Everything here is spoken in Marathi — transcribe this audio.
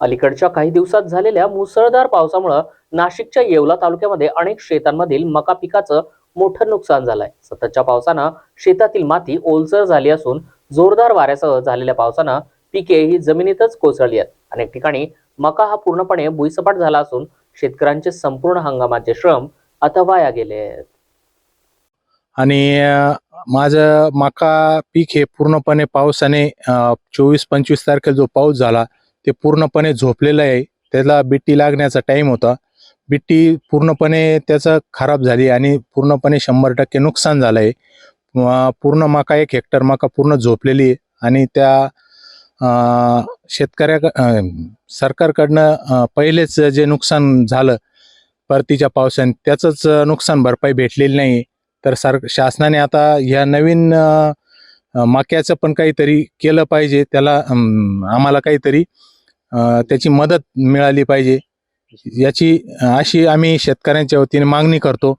अलीकडच्या काही दिवसात झालेल्या मुसळधार पावसामुळे नाशिकच्या येवला तालुक्यामध्ये अनेक शेतांमधील मका पिकाचं मोठं नुकसान झालंय. सततच्या पावसानं शेतातील माती ओलसर झाली असून जोरदार वाऱ्यासह झालेल्या पावसानं पिके ही जमिनीतच कोसळली आहेत. अनेक ठिकाणी मका हा पूर्णपणे भुईसपाट झाला असून शेतकऱ्यांचे संपूर्ण हंगामाचे श्रम आता वाया गेले आहेत. आणि माझं मका पीक हे पूर्णपणे पावसाने चोवीस पंचवीस तारखेला जो पाऊस झाला ते पूर्णपणे झोपलेलं आहे. त्याला बिट्टी लागण्याचा टाईम होता. बिट्टी पूर्णपणे त्याचं खराब झाली आणि पूर्णपणे शंभर टक्के नुकसान झालं आहे. पूर्ण मका एक हेक्टर मका पूर्ण झोपलेली आहे आणि त्या शेतकऱ्या सरकारकडनं पहिलेच जे नुकसान झालं परतीच्या पावसाने त्याचंच नुकसान भरपाई भेटलेली नाही. तर सर शासनाने आता ह्या नवीन मक्याचं पण काहीतरी केलं पाहिजे. त्याला आम्हाला काहीतरी त्याची मदत मिळाली पाहिजे. याची अशी आम्ही शेतकऱ्यांच्या वतीने मागणी करतो.